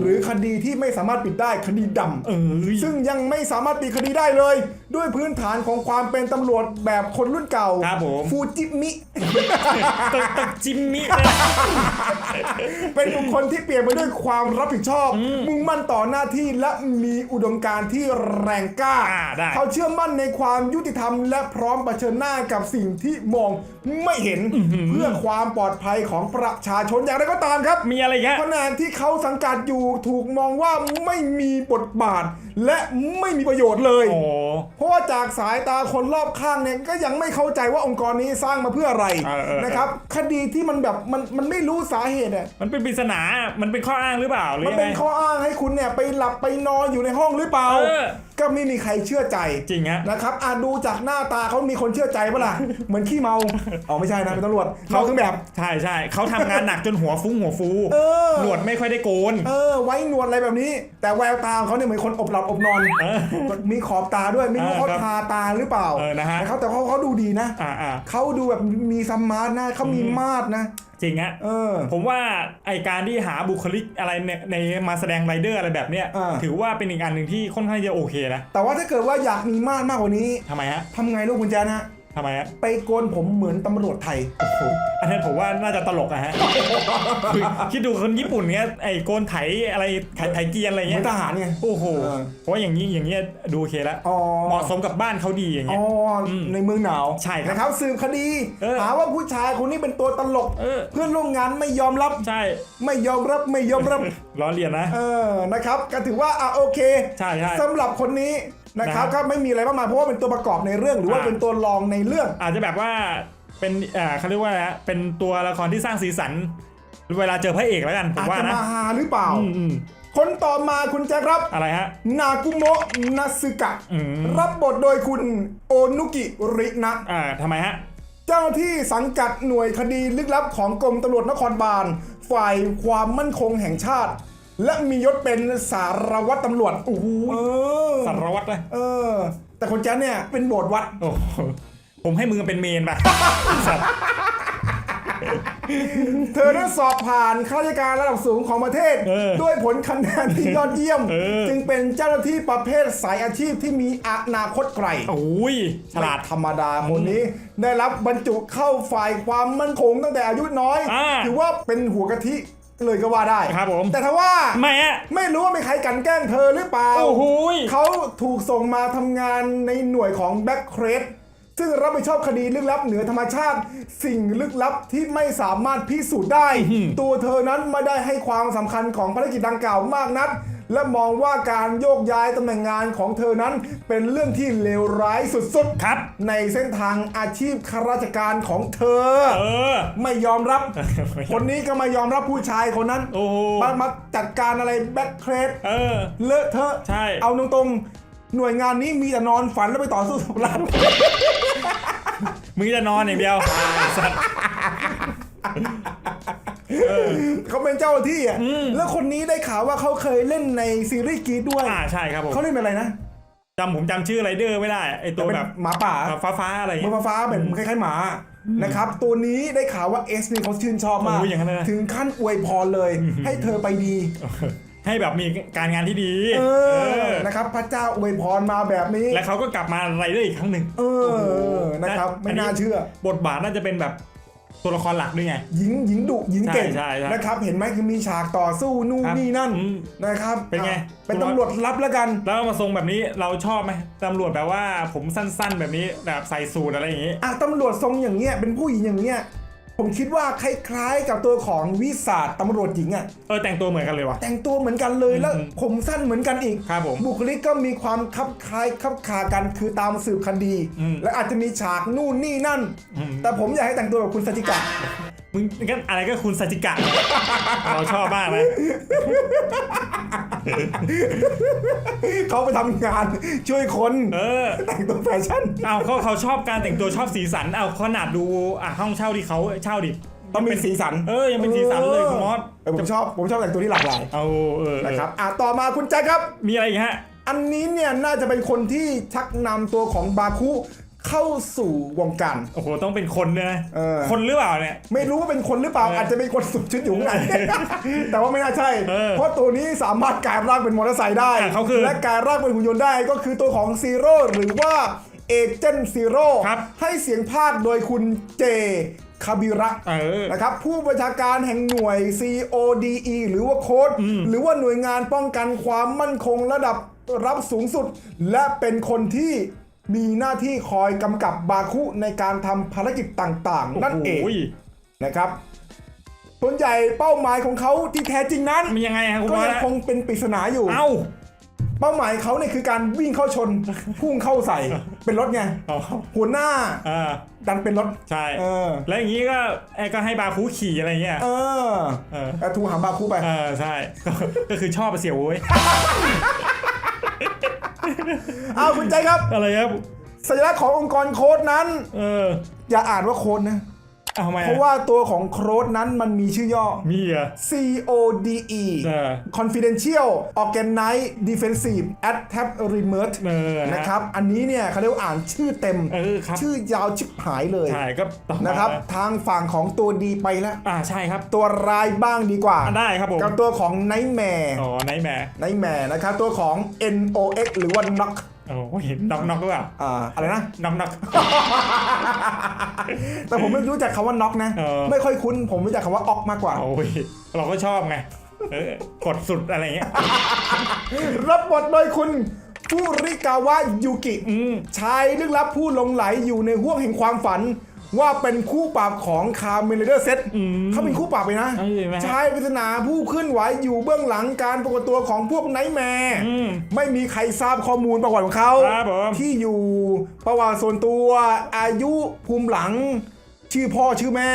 Speaker 1: หรือคดีที่ไม่สามารถปิดได้คดีดำ
Speaker 2: เอ้ย
Speaker 1: ซึ่งยังไม่สามารถปิดคดีได้เลย ด้วยพื้นฐานของความเป็นตำรวจแบบคนรุ่นเก่า
Speaker 2: ครับผม
Speaker 1: ฟูจิมิ
Speaker 2: ตึกตึกจิมมี่ เลยนะ
Speaker 1: เป็นบุคคลที่เปลี่ยนไปด้วยความรับผิดชอบ มุ่งมั่นต่อหน้าที่และมีอุดมการณ์ที่แรงกล้า
Speaker 2: อ่าได้
Speaker 1: เขาเชื่อมั่นในความยุติธรรมและพร้อมเผชิญหน้ากับสิ่งที่มองไม่เห็นเพื่อความปลอดภัยของประชาชนอย่างไรก็ตามครับ
Speaker 2: มีอะไรอีกฮะ
Speaker 1: แผนกที่เขาสังกัดอยู่ถูกมองว่าไม่มีบทบาท และไม่มีประโยชน์เลย
Speaker 2: โอ้
Speaker 1: เพราะว่าจากสายตาคนรอบข้างเนี่ยก็ยังไม่เข้าใจว่าองค์กรนี้สร้างมาเพื่ออะไร
Speaker 2: เออเออ
Speaker 1: นะครับ คดีที่มันแบบมันมันไม่รู้สาเหตุอะ
Speaker 2: มันเป็นปริศนามันเป็นข้ออ้างหรือเปล่าหรือ
Speaker 1: มัน
Speaker 2: ยัง
Speaker 1: เป็น
Speaker 2: ไง
Speaker 1: ข้ออ้างให้คุณเนี่ยไปหลับไปนอนอยู่ในห้องหรือเปล่า
Speaker 2: เออ
Speaker 1: ก็ไม่มีใครเชื่อใจ
Speaker 2: จริงฮะ
Speaker 1: นะครับอะดูจากหน้าตาเขามีคนเชื่อใจปะล่ะ เหมือนขี้เมา อ๋อไม่ใช่นะเป็นตำรวจเขาเครื่องแบบ
Speaker 2: ใช่ใช่เขาทำงานหนักจนหัวฟุ้งหัวฟู
Speaker 1: เออ
Speaker 2: หนวดไม่ค่อยได้โกน
Speaker 1: เออ ไว้หนวดอะไรแบบนี้ แต่แววตาของเขาเนี่ยเหมือนคนอบหลับอบนอน
Speaker 2: เออ
Speaker 1: มีขอบตาด้วยไม่รู้
Speaker 2: เออ
Speaker 1: เขา
Speaker 2: ครับ
Speaker 1: ทาตาหรือเปล่า
Speaker 2: เออนะฮะ
Speaker 1: ครับแต่เขาเขาดูดีนะ
Speaker 2: อ่าอ่า
Speaker 1: เขาดูแบบมีสมาร์ทนะเขามีมาดนะ
Speaker 2: จริงฮะ
Speaker 1: เออ
Speaker 2: ผมว่าไอการที่หาบุคลิกอะไรในในมาแสดงไรเดอร์อะไรแบบเนี้ย
Speaker 1: อ่า
Speaker 2: ถือว่าเป็นอีกอันหนึ่งที่ค่อนข้างจะโอเคนะ
Speaker 1: แต่ว่าถ้าเกิดว่าอยากมีมาดมากกว่านี้
Speaker 2: ทำไมฮะ
Speaker 1: ทำไงลูกคุณแจนะ
Speaker 2: ทำไมฮะ
Speaker 1: ไปโกนผมเหมือนตำรวจไทย
Speaker 2: อันนั้นผมว่าน่าจะตลกอะฮะคือคิดดูคนญี่ปุ่นเนี้ยไอโกนไถอะไรไถไถเกรียนอะไร
Speaker 1: เหมื
Speaker 2: เงี้
Speaker 1: อยนทหารไง
Speaker 2: โอ้โห
Speaker 1: เออ
Speaker 2: เพราะว่าอย่างนี้อย่างเงี้ยดูโอเคแล้ว
Speaker 1: อ๋อ
Speaker 2: เหมาะสมกับบ้านเขาดีอย่าง
Speaker 1: อ๋
Speaker 2: เงี้
Speaker 1: อย
Speaker 2: ม
Speaker 1: ในเมืองหนาว
Speaker 2: ใช่ครับ
Speaker 1: นะครับสืบคดี
Speaker 2: เออ
Speaker 1: หาว่าผู้ชายคนนี้เป็นตัวตลก
Speaker 2: เออ
Speaker 1: เพื่อนร่วมงานไม่ยอมรับ
Speaker 2: ใช่
Speaker 1: ไม่ยอมรับไม่ยอมรับ
Speaker 2: ล้อเลียนนะ
Speaker 1: เออนะครับ ก็ถือว่าอะโอเค
Speaker 2: ใช่ใช่
Speaker 1: สำหรับคนนี้ นะครับ
Speaker 2: นะ
Speaker 1: ก็ไม่มีอะไรมากมายเพราะว่าเป็นตัวประกอบในเรื่องหรือว่า
Speaker 2: อ่า
Speaker 1: เป็นตัวรองในเรื่อง
Speaker 2: อาจจะแบบว่าเป็นอ่าเขาเรียกว่าอะไรฮะเป็นตัวละครที่สร้างสีสัน เวลาเจอพระเอกแล้วกันผม
Speaker 1: อาจ
Speaker 2: ว่า
Speaker 1: จะ
Speaker 2: นะ
Speaker 1: มาหาหรือเปล่า
Speaker 2: อืมอืม
Speaker 1: คนต่อมาคุณแจ็คครับ
Speaker 2: อะไรฮะ
Speaker 1: นากุโมะนาซึกะ
Speaker 2: อืม
Speaker 1: รับบทโดยคุณโอนุกิรินะ
Speaker 2: อ่าทำไมฮะ
Speaker 1: เจ้าหน้าที่สังกัดหน่วยคดีลึกลับของกรมตำรวจนครบาล ฝ่ายความมั่นคงแห่งชาติ และมียศเป็นสารวัตรตำรวจ
Speaker 2: โอ้โห
Speaker 1: เออ
Speaker 2: สารวัตรเลย
Speaker 1: เออ แต่คนแจ๊คเนี่ยเป็นโบสถ์วัด
Speaker 2: โอ้โหผมให้มือเป็นเมนป่ะสัตว์
Speaker 1: เธอได้สอบผ่านข้าราชการระดับสูงของประเทศ
Speaker 2: เออ
Speaker 1: ด้วยผลคะแนนที่ยอดเยี่ยม
Speaker 2: เออ
Speaker 1: จึงเป็นเจ้าหน้าที่ประเภทสายอาชีพที่มีอนาคตไกล
Speaker 2: โอ้ยฉลาด
Speaker 1: ไม่ธรรมดาคนนี้ได้รับบรรจุเข้าฝ่ายความมั่นคงตั้งแต่อายุน้อย
Speaker 2: อ่า
Speaker 1: ถือว่าเป็นหัวกะทิ เลยก็ว่าได้
Speaker 2: ครับผม
Speaker 1: แต่ถ้าว่า
Speaker 2: ไม่ฮะ
Speaker 1: ไม่รู้ว่ามีใครกลันแกล้งเธอหรือเปล่า
Speaker 2: โอ้โหย
Speaker 1: เขาถูกส่งมาทำงานในหน่วยของแบ็คเครดซึ่งรับผิดชอบคดีลึกลับเหนือธรรมชาติ สิ่งลึกลับที่ไม่สามารถพิสูจน์ได้ ตัวเธอนั้นไม่ได้ให้ความสำคัญของภารกิจดังกล่าวมากนัก และมองว่าการโยกย้ายตำแหน่งงานของเธอนั้นเป็นเรื่องที่เลวร้ายสุด
Speaker 2: ครับ
Speaker 1: ๆในเส้นทางอาชีพข้าราชการของเธอ
Speaker 2: เออ
Speaker 1: ไม่ยอมรับ คนนี้ก็ไม่ยอมรับผู้ชายคนนั้น
Speaker 2: โอ้โห
Speaker 1: มามาจัดการอะไรแบ็คเครด
Speaker 2: เออ
Speaker 1: เลอะเทอะ
Speaker 2: ใช่
Speaker 1: เอาตรงๆหน่วยงานนี้มีแต่นอนฝันแล้วไปต่อสู้กับร้าน
Speaker 2: มึงจะนอนอย่างเดียวไอ้สัตว์
Speaker 1: เขาเป็นเจ้าหน้าที่อะแล้วคนนี้ได้ข่าวว่าเขาเคยเล่นในซีรีส์กรีดด้วย
Speaker 2: อ่าใช่ครับผม
Speaker 1: เขาเล่นเป็นอะไรนะ
Speaker 2: จำผมจำชื่อไรเดอร์ไม่ได้ไอตัว
Speaker 1: เป็น
Speaker 2: แบบ
Speaker 1: หมาป่า
Speaker 2: ฟ้าฟ้าๆอะไรอย่าง
Speaker 1: มื
Speaker 2: เงี้
Speaker 1: อยฟ้าๆเป็นคล้ายๆหมานะครับตัวนี้ได้ข่าวว่าเอสนี่เขาชื่นชอบมาก
Speaker 2: โอ้ยอย่างนั้นเลยนะ
Speaker 1: ถึงขั้นอวยพรเลย ให้เธอไปดี
Speaker 2: ให้แบบมีการงานที่ดี
Speaker 1: เอ
Speaker 2: เอ
Speaker 1: อ
Speaker 2: อ
Speaker 1: นะครับพระเจ้าอวยพรมาแบบนี้
Speaker 2: และเขาก็กลับมาไรเดอร์อีกครั้งหนึ่ง
Speaker 1: เออนะครับ ไม่น่าเชื่อ
Speaker 2: บทบาทน่าจะเป็นแบบ ตัวละครหลักด้วยไง
Speaker 1: หญิงหญิงดุหญิงเก่ง
Speaker 2: ใช่ใช่ใช่
Speaker 1: นะครับ เห็นไหมคือมีฉากต่อสู้นู่น
Speaker 2: ครับ
Speaker 1: นี่นั่น
Speaker 2: อืม
Speaker 1: นะครับ
Speaker 2: เป็นไง
Speaker 1: อะเป็นตำรวจลับแล้วกัน
Speaker 2: แล้วมาทรงแบบนี้เราชอบไหมตำรวจแบบว่าผมสั้นๆ แบบนี้แบบใส่สูทอะไรอย่างงี้
Speaker 1: อะตำรวจทรงอย่างเงี้ยเป็นผู้หญิงอย่างเงี้ย ผมคิดว่าคล้ายๆกับตัวของวิสาตตำรวจหญิงอะ
Speaker 2: เออแต่งตัวเหมือนกันเลยว่ะ
Speaker 1: แต่งตัวเหมือนกันเลยแล้ว
Speaker 2: อืม
Speaker 1: ผมสั้นเหมือนกันอีก
Speaker 2: ครับผม
Speaker 1: บุคลิกก็มีความคับคล้ายคับคากันคือตามสืบคดี
Speaker 2: อืม
Speaker 1: และอาจจะมีฉากนู่นนี่นั่น
Speaker 2: อืม
Speaker 1: แต่ผมอยากให้แต่งตัวแบบคุณสจิกะ
Speaker 2: มึงกันอะไรก็คุณสัจจิกะ เราชอบมากนะ
Speaker 1: เขาไปทำงานช่วยคน
Speaker 2: เออ
Speaker 1: แต่งตัวแฟชั่น
Speaker 2: เอาเขาเขาชอบการแต่งตัวชอบสีสัน เอาขนาดดูอะห้องเช่าที่เขาเช่าดิ
Speaker 1: ต้องมีสีสัน
Speaker 2: เออ ยังเป็นสีสันเลยคุณมอส
Speaker 1: เออผมชอบผมชอบแต่งตัวที่หลากหลาย
Speaker 2: เอาเออเออ
Speaker 1: นะครับอะต่อมาคุณแจ็คครับ
Speaker 2: มีอะไรอีกฮะ
Speaker 1: อันนี้เนี่ยน่าจะเป็นคนที่ชักนำตัวของบาคุ เข้าสู่วงการ
Speaker 2: โอ้โห ต้องเป็นคนด้วยนะ
Speaker 1: เออ
Speaker 2: คนหรือเปล่าเนี่ย
Speaker 1: ไม่รู้ว่าเป็นคนหรือเปล่า
Speaker 2: เอออ
Speaker 1: อาจจะเป็นคนสุดชุดอยู่ข้างใน แต่ว่าไม่น่าใช่
Speaker 2: เออ
Speaker 1: เพราะตัวนี้สามารถกลายร่างเป็นมอเตอร์ไซค์ได้
Speaker 2: อะเขาคือ
Speaker 1: และกลายร่างเป็นหุ่นยนต์ได้ก็คือตัวของซีโร่หรือว่าเอเจนต์ซีโร่
Speaker 2: ครับ
Speaker 1: ให้เสียงภาคโดยคุณเจคาบิระ
Speaker 2: เออ
Speaker 1: นะครับผู้บัญชาการแห่งหน่วย CODE หรือว่าโค้ดหรือว่าหน่วยงานป้องกันความมั่นคงระดับรับสูงสุด และเป็นคนที่ มีหน้าที่คอยกำกับบาคุในการทำภารกิจต่างๆ นั่นเอง
Speaker 2: โโห
Speaker 1: นะครับส่วนใหญ่เป้าหมายของเขาที่แท้จริงนั้น
Speaker 2: มันยังไงฮะคุณ
Speaker 1: ก็
Speaker 2: มอส
Speaker 1: ยัง
Speaker 2: นะ
Speaker 1: คงเป็นปริศนาอยู่
Speaker 2: เอ้า
Speaker 1: เป้าหมายเขาเนี่ยคือการวิ่งเข้าชน พุ่งเข้าใส่เป็นรถไง
Speaker 2: อ๋อ
Speaker 1: หัวหน้า
Speaker 2: เออ
Speaker 1: ดันเป็นรถ
Speaker 2: ใช่
Speaker 1: เออ
Speaker 2: แล้วอย่างนี้ก็ไอ้ก็ให้บาคูขี่อะไรเงี้ย
Speaker 1: เออ
Speaker 2: เออ
Speaker 1: แต่ทูหาบาคุไป
Speaker 2: เออ ใช่ ก็ก็คือชอบไปเสียวเว้ย
Speaker 1: เอาคุณใจครับ
Speaker 2: อะไรครับ
Speaker 1: สัญลักษณ์ขององค์กรโค้ดนั้น
Speaker 2: เออ
Speaker 1: อย่าอ่านว่าโค้ดนะ
Speaker 2: เอาทำไมอ
Speaker 1: เพราะว่าตัวของโค้ดนั้นมันมีชื่อย่อ
Speaker 2: มีเหรอ
Speaker 1: C O D E
Speaker 2: เออ
Speaker 1: Confidential Organized Defensive Attack Remote
Speaker 2: เออนะ
Speaker 1: นะครับ อันนี้เนี่ยเขาเรียกว่าอ่านชื่อเต็ม
Speaker 2: เออครับ
Speaker 1: ชื่อยาวชิบหายเลย
Speaker 2: ใช่ก็ต่อมา
Speaker 1: นะครับ ทางฝั่งของตัวดีไปแล้ว
Speaker 2: อ่าใช่ครับ
Speaker 1: ตัวร้ายบ้างดีกว่า
Speaker 2: อะได้ครับผม
Speaker 1: กับตัวของ Nightmare
Speaker 2: อ๋อไนแมร์
Speaker 1: Nightmare นะครับ ตัวของ NOX หรือว่า Knock
Speaker 2: โอ้เห็นน็อกน็อกหรือเปล่า
Speaker 1: อ่าอะไรนะ
Speaker 2: น็อกน็อก
Speaker 1: แต่ผมไม่รู้จักคำว่า Knock นะ
Speaker 2: เออ
Speaker 1: ไม่ค่อยคุ้น ผมรู้จักคำว่าออกมากกว่า
Speaker 2: โอ้ยเราก็ชอบไงเออกดสุดอะไรเงี้ย
Speaker 1: รับบทโดยคุณฟูริกาวะยูกิ
Speaker 2: อืม
Speaker 1: ชายลึกลับผู้หลงไหลอยู่ในห้วงแห่งความฝัน ว่าเป็นคู่ปราบของคาร์เมลเดอร์เซต
Speaker 2: อืม
Speaker 1: เขาเป็นคู่ปราบไปนะ
Speaker 2: เอ้ยเห็นไหมฮะ
Speaker 1: ชายปริศนาผู้เคลื่อนไหวอยู่เบื้องหลังการปรากฏตัวของพวกไนท์แมร์
Speaker 2: อืม
Speaker 1: ไม่มีใครทราบข้อมูลประวัติของเขา
Speaker 2: ครับผม
Speaker 1: ที่อยู่ประวัติส่วนตัวอายุภูมิหลัง ชื่อพ่อชื่อแม่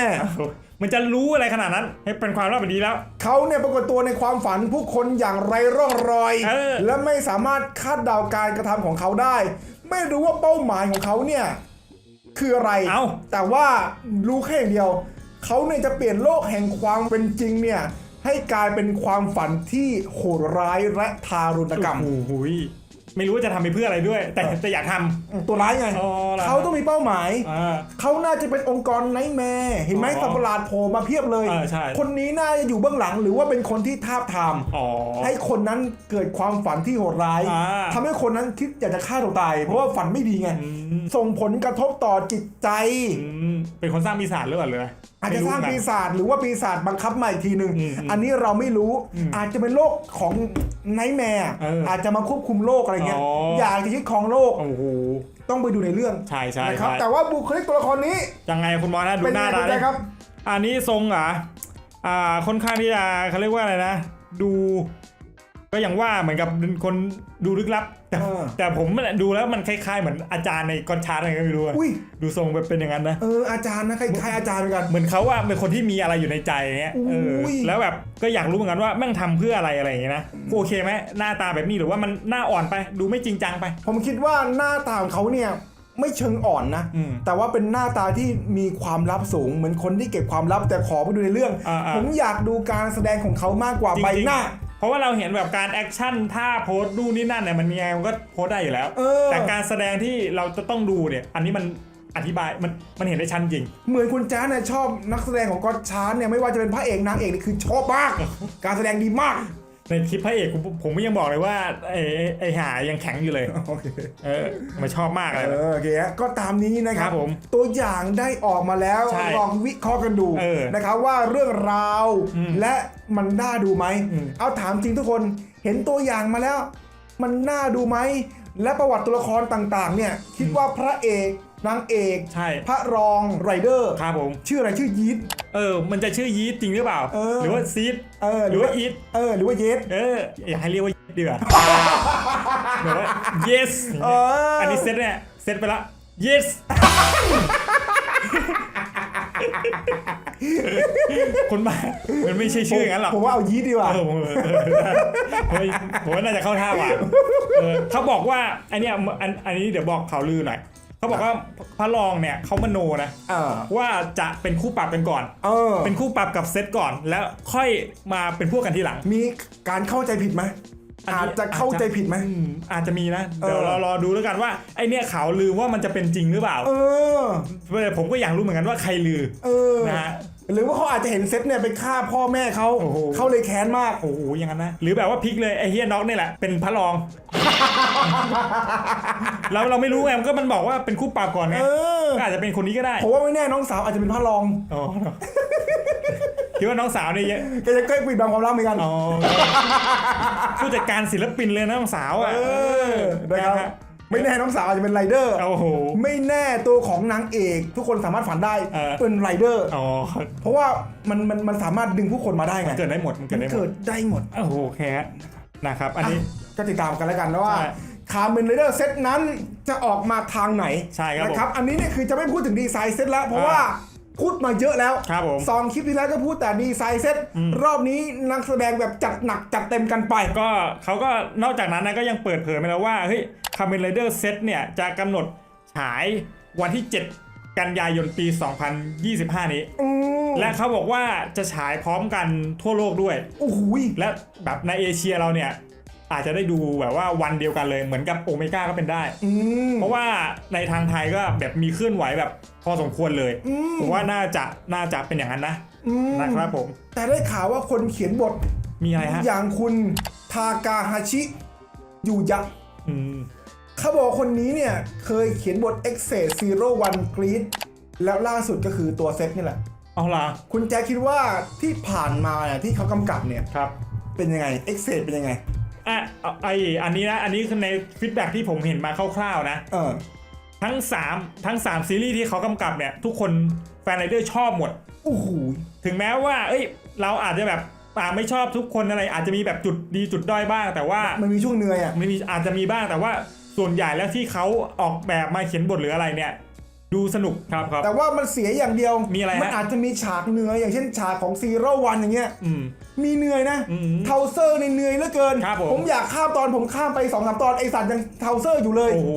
Speaker 2: มันจะรู้อะไรขนาดนั้น ให้เป็นความลับดีแล้ว
Speaker 1: เขาเนี่ยปรากฏตัวในความฝันผู้คนอย่างไรร่องรอย
Speaker 2: เออ
Speaker 1: และไม่สามารถคาดเดาการกระทำของเขาได้ ไม่รู้ว่าเป้าหมายของเขาเนี่ย คืออะไร
Speaker 2: เอ้า
Speaker 1: แต่ว่ารู้แค่อย่างเดียว เขาเนี่ยจะเปลี่ยนโลกแห่งความเป็นจริงเนี่ยให้กลายเป็นความฝันที่โหดร้ายและทารุณกรรม
Speaker 2: โอ้โหย ไม่รู้ว่าจะทำไปเพื่ออะไรด้วย แต่แต่อยากทำ
Speaker 1: ตัวร้ายไง
Speaker 2: อ๋อเหรอ
Speaker 1: เขาต้องมีเป้าหมาย
Speaker 2: อ่า
Speaker 1: เขาน่าจะเป็นองค์กรไนท์แมร์เห็นไหม
Speaker 2: อ๋อ
Speaker 1: สัตว์ประหลาดโผล่มาเพียบเลย
Speaker 2: เออใช่
Speaker 1: คนนี้น่าจะอยู่เบื้องหลังหรือว่าเป็นคนที่ทาบทาม
Speaker 2: อ๋อ
Speaker 1: ให้คนนั้นเกิดความฝันที่โหดร้าย
Speaker 2: อ่า
Speaker 1: ทำให้คนนั้นคิดอยากจะฆ่าตัวตาย เพราะว่าฝันไม่ดีไง
Speaker 2: อืม
Speaker 1: ส่งผลกระทบต่อจิตใจ
Speaker 2: อืมเป็นคนสร้างปีศาจหรือเปล่าเลย
Speaker 1: อาจจะสร้างปี
Speaker 2: ศ
Speaker 1: ศาจหรือว่าปีศาจบังคับมาอีกทีหนึ่ง
Speaker 2: อืมอืม
Speaker 1: อันนี้เราไม่รู้อาจจะเป็นโรคของไนท์แมร์
Speaker 2: เอออ
Speaker 1: อาจจะมาควบคุมโลกอะไรเงี้ย
Speaker 2: อ๋ออ
Speaker 1: อยากจะยึดครองโลก
Speaker 2: โอ้โห
Speaker 1: ต้องไปดูในเรื่อง
Speaker 2: ใช่ใช่
Speaker 1: นะครับ
Speaker 2: ใช่
Speaker 1: แต่ว่าบุคลิกตัวละครนี้
Speaker 2: ยังไงคุณมอสนะดู
Speaker 1: เป็น
Speaker 2: หน้า
Speaker 1: ไง
Speaker 2: ตา
Speaker 1: คุณใจ
Speaker 2: ดิ
Speaker 1: ครับ
Speaker 2: อันนี้ทรงเหรอะอ่าค่อนข้างที่จะเขาเรียกว่าอะไรนะ ดู ก็ยังว่าเหมือนกับเป็นคนดูลึกลับ แต่
Speaker 1: เออ
Speaker 2: แต่ผมดูแล้วมันคล้ายๆเหมือนอาจารย์ในกอนชาร์ตอะไรก็ไม่รู้อะ
Speaker 1: อุ้ย
Speaker 2: ดูทรงแบบเป็นอย่างนั้นนะ
Speaker 1: เอออาจารย์นะคล้ายๆอาจารย์เหมือนกัน
Speaker 2: เหมือนเขาว่าเป็นคนที่มีอะไรอยู่ในใจอย่างเงี้ยเออ
Speaker 1: อุ้ย
Speaker 2: แล้วแบบก็อยากรู้เหมือนกันว่าแม่งทำเพื่ออะไรอะไรอย่างเงี้ยนะโอเคไหมหน้าตาแบบนี้หรือว่ามันหน้าอ่อนไป ดูไม่จริงจังไป
Speaker 1: ผมคิดว่าหน้าตาของเขาเนี่ยไม่เชิงอ่อนนะ
Speaker 2: อืม
Speaker 1: แต่ว่าเป็นหน้าตาที่มีความลับสูง เหมือนคนที่เก็บความลับแต่ขอไปดูในเรื่อง
Speaker 2: อ่าๆ
Speaker 1: ผมอยากดูการแสดงของเขามากกว่า
Speaker 2: จริงๆ
Speaker 1: ใบหน้า
Speaker 2: เพราะว่าเราเห็นแบบการแอคชั่นท่าโพสต์ดูนนี่นั่นเนี่ยมันยังไงมันก็โพสต์ได้อยู่แล้ว
Speaker 1: เออ
Speaker 2: แต่การแสดงที่เราจะต้องดูเนี่ย อันนี้มันอธิบายมันมันเห็นได้ชัดจริง
Speaker 1: เหมือนคุณแจ๊สเนี่ยชอบนักแสดงของก็อดชาร์เนี่ยไม่ว่าจะเป็นพระเอกนางเอกนี่คือชอบมาก การแสดงดีมาก
Speaker 2: ในคลิปพระเอกผมผมยังบอกเลยว่าไอ้ไอ้ไอ้หายังแข็งอยู่เลย
Speaker 1: โอเค
Speaker 2: เออมันชอบมากเลย
Speaker 1: เออโอเคฮะก็ตามนี้นะค
Speaker 2: ค
Speaker 1: รั
Speaker 2: รั
Speaker 1: บบ
Speaker 2: ผม
Speaker 1: ตัวอย่างได้ออกมาแล้ว
Speaker 2: ใช่
Speaker 1: ลองวิเคราะห์กันดู
Speaker 2: เออ
Speaker 1: นะครับว่าเรื่องราว
Speaker 2: อืม
Speaker 1: และมันน่าดูไหม
Speaker 2: อืม
Speaker 1: เอาถามจริงทุกคนเห็นตัวอย่างมาแล้ว มันน่าดูไหม และประวัติตัวละครต่างๆ เนี่ย คิดว่าพระเอก นางเอก
Speaker 2: ใช่
Speaker 1: พระรองไรเดอร์
Speaker 2: ครับผม
Speaker 1: ชื่ออะไรชื่อยีด
Speaker 2: เออ มันจะชื่อยีสต์จริงหรือเปล่า
Speaker 1: เออ
Speaker 2: หรือว่าซีด
Speaker 1: เออ
Speaker 2: หรือว่าอีท
Speaker 1: เออหรือว่าเยส
Speaker 2: เอออยากให้เรียกว่ายีสต์ดีกว่าหรือว่า yes
Speaker 1: เอออั
Speaker 2: นนี้เซตเนี่ยเซตไปละ yes คนบ้ามันไม่ใช่ชื่ออย่างนั้นหรอก
Speaker 1: ผมว่าเอายีดดีกว่า
Speaker 2: เออผมเออเออเฮ้ยผมว่าน่าจะเข้าท่าว่ะเออเขาบอกว่าอันเนี้ยอันอันนี้เดี๋ยวบอกข่าวลือหน่อย เขาบอกว่าพระรองเนี่ยเขามโนนะ
Speaker 1: เออ
Speaker 2: ว่าจะเป็นคู่ปรับกันก่อน
Speaker 1: เออ
Speaker 2: เป็นคู่ปรับกับเซตก่อน แล้วค่อยมาเป็นพวกกันทีหลัง
Speaker 1: มีการเข้าใจผิดไหม
Speaker 2: อันนี้
Speaker 1: อาจจะเข้าใจผิดไหม
Speaker 2: อืมอาจจะมีนะ เดี๋ยว
Speaker 1: เออ
Speaker 2: เรารอดูแล้วกันว่าไอเนี่ยข่าวลือว่ามันจะเป็นจริงหรือเปล่า
Speaker 1: เออ
Speaker 2: ผมก็อยากรู้เหมือนกันว่าใครลือ
Speaker 1: เออ
Speaker 2: นะฮะ
Speaker 1: หรือว่าเขาอาจจะเห็นเซตเนี่ยไปฆ่าพ่อแม่เขา
Speaker 2: โอ้โห
Speaker 1: เขาเลยแค้นมาก
Speaker 2: โอ้โหอย่างนั้นนะหรือแบบว่าพลิกเลยไอเฮียน็อกนี่แหละเป็นพระรอง เราเราไม่รู้ไงมันก็มันบอกว่าเป็นคู่ปรับก่อนไง
Speaker 1: เออ
Speaker 2: ก็อาจจะเป็นคนนี้ก็ได้
Speaker 1: ผมว่าไม่แน่น้องสาวอาจจะเป็นพระรอง
Speaker 2: อ๋อคิดว่าน้องสาวเนี่ยเยอะ
Speaker 1: แกจะใกล้ปิดบังความลับเหมือนกัน
Speaker 2: อ๋อผู้จัดการศิลปินเลยนะน้องสาวอะ
Speaker 1: เออนะครับ
Speaker 2: ฮะ
Speaker 1: ไม่แน่น้องสาวอาจจะเป็นไรเดอร์
Speaker 2: โอ้โห
Speaker 1: ไม่แน่ตัวของนางเอก ทุกคนสามารถฝันได้
Speaker 2: เออ
Speaker 1: เป็นไรเดอร์
Speaker 2: อ๋อ
Speaker 1: เพราะว่ามันมันมันสามารถดึงผู้คนมาได้ไง
Speaker 2: มันเกิดได้หมดมันเกิ
Speaker 1: มั
Speaker 2: ด
Speaker 1: น
Speaker 2: ได้หม
Speaker 1: เกิ
Speaker 2: ด
Speaker 1: ดได้หมด
Speaker 2: โอ้โหแค่นะครับ อันนี้
Speaker 1: อะ ก็ติดตามกันแล้วกันนะว่า
Speaker 2: ใช่
Speaker 1: คาร์เมนไรเดอร์เซตนั้นจะออกมาทางไหน
Speaker 2: ใช่ครับ
Speaker 1: นะครับ อันนี้เนี่ยคือจะไม่พูดถึงดีไซน์เซตแล้ว เพราะว่าพูดมาเยอะแล้ว
Speaker 2: ครับผม
Speaker 1: สองคลิปที่แล้วก็พูดแต่ดีไซน์เซต
Speaker 2: อืม
Speaker 1: รอบนี้นักแสดงแบบจัดหนักจัดเต็มกันไป
Speaker 2: ก็เขาก็นอกจากนั้นนะก็ยังเปิดเผยมาแล้วว่าเฮ้ยคาเมนไรเดอร์เซตเนี่ยจะกำหนดฉายวันที่ 7 กันยายนปี 2025 นี้
Speaker 1: อืม
Speaker 2: และเขาบอกว่าจะฉายพร้อมกันทั่วโลกด้วย
Speaker 1: โอ้โหย
Speaker 2: และแบบในเอเชียเราเนี่ย อาจจะได้ดูแบบว่าวันเดียวกันเลยเหมือนกับโอเมก้าก็เป็นได้
Speaker 1: อืม
Speaker 2: เพราะว่าในทางไทยก็แบบมีเคลื่อนไหวแบบพอสมควรเลย
Speaker 1: อืม
Speaker 2: ผมว่าน่าจะน่าจะเป็นอย่างนั้นนะ
Speaker 1: อืม
Speaker 2: นะครับผม
Speaker 1: แต่ได้ข่าวว่าคนเขียนบท
Speaker 2: มีอะไรฮะ
Speaker 1: อย่างคุณทากาฮาชิยูยะ
Speaker 2: อืม
Speaker 1: เขาบอกว่าคนนี้เนี่ยเคยเขียนบท e x c e Zero One Greed แล้วล่าสุดก็คือตัวเซตนี่แหละ
Speaker 2: เอาล่ะ
Speaker 1: คุณแจ๊คคิดว่าที่ผ่านมาเนี่ยที่เขากำกับเนี่ย
Speaker 2: ครับ
Speaker 1: เป็นยังไง e x c e เป็นยังไง
Speaker 2: อะเอาไออันนี้นะ อันนี้คือในฟีดแบ็ที่ผมเห็นมาคร่าวๆนะ
Speaker 1: เออ
Speaker 2: ทั้ง3ทั้ง3ซีรีส์ที่เขากำกับเนี่ย ทุกคนแฟนไรเดอร์ชอบหมด
Speaker 1: โอ้โห
Speaker 2: ถึงแม้ว่า เอ้ย เราอาจจะแบบอ่าไม่ชอบทุกคนอะไร อาจจะมีแบบจุดดีจุดด้อยบ้าง แต่ว่า
Speaker 1: มันมีช่วงเหนื่อยอะ
Speaker 2: ไม่มีอาจจะมีบ้างแต่ว่าส่วนใหญ่แล้วที่เขาออกแบบมาเขียนบทหรืออะไรเนี่ย ดูสนุกครับครับ
Speaker 1: แต่ว่ามันเสียอย่างเดียว
Speaker 2: มีอะไรฮะ
Speaker 1: มันอาจจะมีฉากเหนื่อยอย่างเช่นฉากของ Zero One อย่างเงี้ย
Speaker 2: อืม
Speaker 1: มีเหนื่อยนะ
Speaker 2: อืม
Speaker 1: เทาเซอร์ในเหนื่อยเหลือเกิน
Speaker 2: ครับผม
Speaker 1: ผมอยากข้ามตอนผมข้ามไปสองสามตอนไอสัตว์ยังเทาเซอร์อยู่เลย
Speaker 2: โอ้โห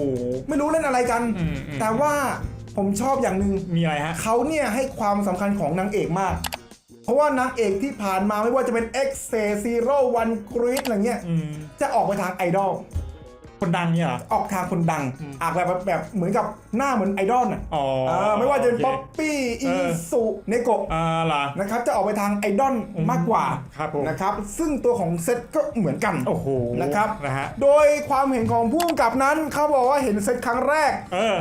Speaker 1: ไม่รู้เล่นอะไรกัน
Speaker 2: อืมอืม
Speaker 1: แต่ว่าผมชอบอย่างหนึ่ง
Speaker 2: มีอะไรฮะ
Speaker 1: เขาเนี่ยให้ความสำคัญของนางเอกมาก เพราะว่านางเอกที่ผ่านมาไม่ว่าจะเป็น X s a Zero One Greed อะไรเงี้ย
Speaker 2: อืม
Speaker 1: จะออกไปทางไอดอล
Speaker 2: คนดังเนี่ยเหรอ
Speaker 1: ออกทางคนดัง
Speaker 2: อืม
Speaker 1: ออกแบบแบบเหมือนกับหน้าเหมือนไอดอลอะ
Speaker 2: อ๋อ
Speaker 1: เออไม่ว่าจะเป็น
Speaker 2: โอ
Speaker 1: ป๊อ
Speaker 2: เค
Speaker 1: ปปี้
Speaker 2: เอ
Speaker 1: อี
Speaker 2: อ
Speaker 1: สุเนโกะ
Speaker 2: อ่าล่ะ
Speaker 1: นะครับจะออกไปทางไอดอล
Speaker 2: อืม
Speaker 1: มากกว่า
Speaker 2: ครับผม
Speaker 1: นะครับซึ่งตัวของเซตก็เหมือนกัน
Speaker 2: โอ้โห
Speaker 1: นะครับ
Speaker 2: นะฮะ
Speaker 1: โดยความเห็นของผู้กำกับนั้นเขาบอกว่าเห็นเซตครั้งแรก
Speaker 2: เออ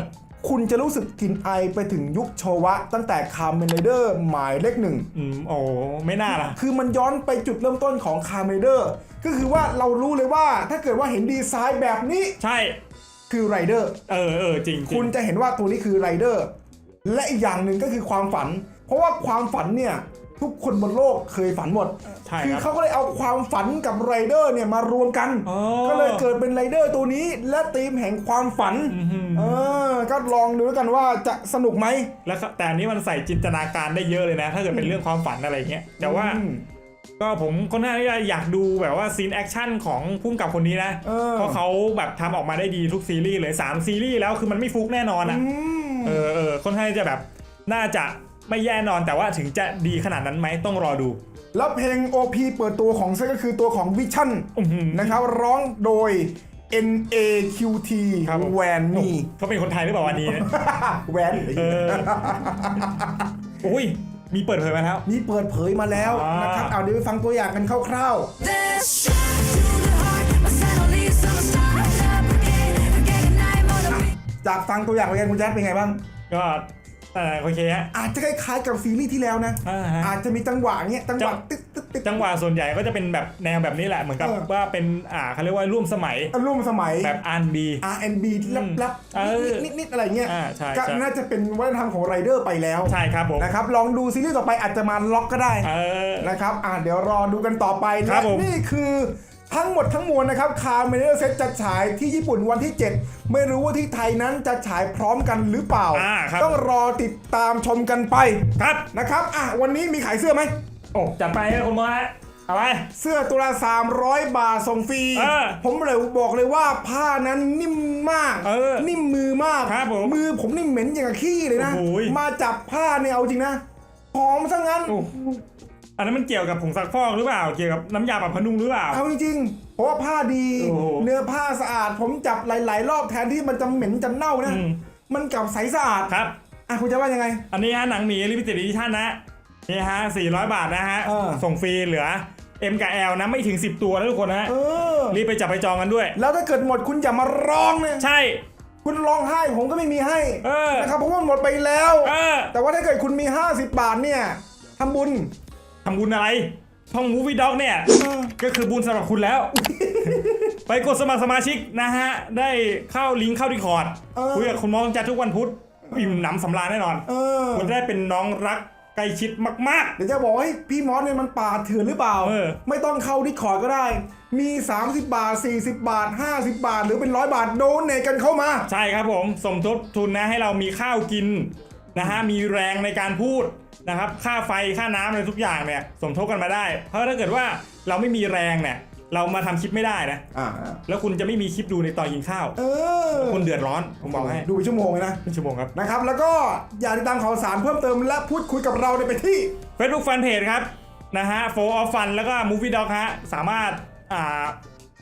Speaker 1: คุณจะรู้สึกกลิ่นไอไปถึงยุคโชวะ ตั้งแต่คาร์เมนเดอร์หมายเลขหนึ่ง
Speaker 2: อืมโอ้ไม่น่าล่ะ
Speaker 1: คือมันย้อนไปจุดเริ่มต้นของคาร์เมนเดอร์ก็คือว่าเรารู้เลยว่าถ้าเกิดว่าเห็นดีไซน์แบบนี้
Speaker 2: ใช่
Speaker 1: คือไรเดอร์
Speaker 2: เออเออจริงจริง
Speaker 1: คุณจะเห็นว่าตัวนี้คือไรเดอร์ และอีกอย่างหนึ่งก็คือความฝัน เพราะว่าความฝันเนี่ย ทุกคนบนโลกเคยฝันหมด
Speaker 2: ใช่
Speaker 1: คื
Speaker 2: ครับ
Speaker 1: เขาก็เลยเอาความฝันกับไรเดอร์เนี่ยมารวมกัน
Speaker 2: อ๋อ
Speaker 1: ก็เลยเกิดเป็นไรเดอร์ตัวนี้ และธีมแห่งความฝัน
Speaker 2: อื้อหือ
Speaker 1: เออ ก็ลองดูแล้วกันว่าจะสนุกไหม
Speaker 2: แล้วก็แต่อันนี้มันใส่จินตนาการได้เยอะเลยนะ ถ้าเกิดเป็นเรื่องความฝันอะไรเงี้ยแต่ว่า
Speaker 1: อืม
Speaker 2: ก็ผมก็น่าจะอยากดูแบบว่าซีนแอคชั่นของพุ่มกับคนนี้นะ
Speaker 1: เออ
Speaker 2: เพราะเขาแบบทำออกมาได้ดีทุกซีรีส์เลย3ซีรีส์แล้วคือมันไม่ฟุกแน่นอนอะ
Speaker 1: อืม
Speaker 2: เออเออค่อนข้างจะแบบน่าจะ ไม่แย่นอนแต่ว่าถึงจะดีขนาดนั้นไหมต้องรอดู
Speaker 1: แล้วเพลง OP เปิดตัวของเซตก็คือตัวของ Vision
Speaker 2: อื้อหือ
Speaker 1: นะครับร้องโดย NAQT
Speaker 2: ครับผม
Speaker 1: แวนนี่
Speaker 2: เขาเป็นคนไทยหรือเปล่าวันนี้เนี่ย
Speaker 1: แวน
Speaker 2: เออโอ้ย มีเปิดเผยมาแล้ว
Speaker 1: มีเปิดเผยมาแล้ว
Speaker 2: อ่าน
Speaker 1: นะครับเอาเดี๋ยวไปฟังตัวอย่างกันคร่าว
Speaker 3: This shot to the heart, my Saturday summer start up again, again tonight, motivate.
Speaker 1: ๆจากฟังตัวอย่างไปกันคุณแจ๊ดเป็นไงบ้าง
Speaker 2: ก็ แต่โอเคฮะ
Speaker 1: อาจจะคล้ายๆกับซีรีส์ที่แล้วนะ
Speaker 2: อ่าฮะ
Speaker 1: อาจจะมีจังหวะเงี้ยจังหวะ
Speaker 2: จัง
Speaker 1: ตึ๊กตึ๊กตึ๊ก
Speaker 2: จังหวะส่วนใหญ่ก็จะเป็นแบบแนวแบบนี้แหละเหมือนกับ
Speaker 1: เออ
Speaker 2: ว่าเป็นอ่าเขาเรียกว่าร่วมสมัย
Speaker 1: ร่วมสมัย
Speaker 2: แบบอันบี
Speaker 1: R&B ลับ
Speaker 2: เออ
Speaker 1: ๆนิดๆอะไรเงี้ย
Speaker 2: อ่าใช่
Speaker 1: ก็
Speaker 2: ใช่
Speaker 1: น่าจะเป็นวัฒนธรรมของไรเดอร์ไปแล้ว
Speaker 2: ใช่ครับผม
Speaker 1: นะครับลองดูซีรีส์ต่อไปอาจจะมาล็อกก็ได้
Speaker 2: เออ
Speaker 1: นะครับ อ่าเดี๋ยวรอดูกันต่อไป
Speaker 2: ครั
Speaker 1: และ
Speaker 2: บผม
Speaker 1: นี่คือ ทั้งหมดทั้งมวลนะครับคาร์เมเนอร์เซตจะฉายที่ญี่ปุ่นวันที่ 7 ไม่รู้ว่าที่ไทยนั้นจะฉายพร้อมกันหรือเปล่า
Speaker 2: อ่าครับ
Speaker 1: ต้องรอติดตามชมกันไป
Speaker 2: ครับ
Speaker 1: นะครับอะวันนี้มีขายเสื้อไหม
Speaker 2: โอ้จัดไปนะคุณมอฮะเอาไป
Speaker 1: เสื้อตัวละ300 บาทส่งฟรี
Speaker 2: เออ
Speaker 1: ผมเลยบอกเลยว่าผ้านั้นนิ่มมาก
Speaker 2: เออ
Speaker 1: นิ่มมือมาก
Speaker 2: ครับผม
Speaker 1: มือผมนี่เหม็นอย่างกับขี้เลยนะ
Speaker 2: โอ้โห
Speaker 1: มาจับผ้าเนี่ยเอาจริงนะ หอมซะงั้น
Speaker 2: โอ้ อันนั้นมันเกี่ยวกับผงซักฟอกหรือเปล่า เกี่ยวกับน้ำยาปรับผ้านุ่มหรือเปล่า
Speaker 1: เอาจริงๆเพราะว่าผ้าดี
Speaker 2: โอ้โห
Speaker 1: เนื้อผ้าสะอาด ผมจับหลาย ๆ รอบแทนที่มันจะเหม็นจะเน่านะ
Speaker 2: อืม
Speaker 1: มันกลับใสสะอาด
Speaker 2: ครับ
Speaker 1: อะคุณจะว่ายังไง
Speaker 2: อันนี้ฮะหนังหมีลิมิเต็ดดิชั่นนะนี่ฮะ 400 บาทนะฮะ
Speaker 1: เออ
Speaker 2: ส่งฟรีเหลือ M กับ L นะไม่ถึง 10 ตัวนะทุกคนนะ
Speaker 1: เออ
Speaker 2: รีบไปจับไปจองกันด้วย
Speaker 1: แล้วถ้าเกิดหมดคุณอย่ามาร้องเนี่ย
Speaker 2: ใช่
Speaker 1: คุณร้องไห้ผมก็ไม่มีให้
Speaker 2: เออ
Speaker 1: นะครับเพราะว่ามันหมดไปแล้ว
Speaker 2: เออ
Speaker 1: แต่ว่าถ้าเกิดคุณมี 50 บาทเนี่ยทำบุญ
Speaker 2: ทำบุญอะไรช่องมูฟี่ด็อกเนี่ย
Speaker 1: เออ
Speaker 2: ก็คือบุญสำหรับคุณแล้ว ไปกดสมัครสมาชิกนะฮะ ได้เข้าลิงก์เข้าดีคอร์ด
Speaker 1: เออ
Speaker 2: คุยกับคุณมองจัดทุกวันพุธอิ่มหนำสำราญแน่นอน
Speaker 1: เออ
Speaker 2: คุณจะได้เป็นน้องรักใกล้ชิดมาก
Speaker 1: เดี๋ยวจะบอกว่าเฮ้ยพี่มอสเนี่ยมันป่าเถื่อนหรือเปล่า
Speaker 2: เออ
Speaker 1: ไม่ต้องเข้าดิคอร์ดก็ได้ มี 30 บาท 40 บาท 50 บาท หรือเป็นร้อยบาทโดนเนกันเข้ามา
Speaker 2: ๆใช่ครับผม สมทบทุนนะให้เรามีข้าวกินนะฮะ มีแรงในการพูด นะครับ ค่าไฟค่าน้ำอะไรทุกอย่างเนี่ยสมทบกันมาได้ เพราะถ้าเกิดว่าเราไม่มีแรงเนี่ย เรามาทำคลิปไม่ได้นะ
Speaker 1: อ่า
Speaker 2: แล้วคุณจะไม่มีคลิปดูในตอนกินข้าว
Speaker 1: เออ
Speaker 2: คุณเดือดร้อน ผมบอกให้
Speaker 1: ดูเป็นชั่วโมงเลยนะ
Speaker 2: เป็นชั่วโมงครับ
Speaker 1: นะครับ แล้วก็อยากติดตามข่าวสารเพิ่มเติมและพูดคุยกับเราในยไปที่
Speaker 2: Facebook Fanpage ครับ นะฮะ f o r of Fun แล้วก็ Movie Dog ฮะ สามารถอ่า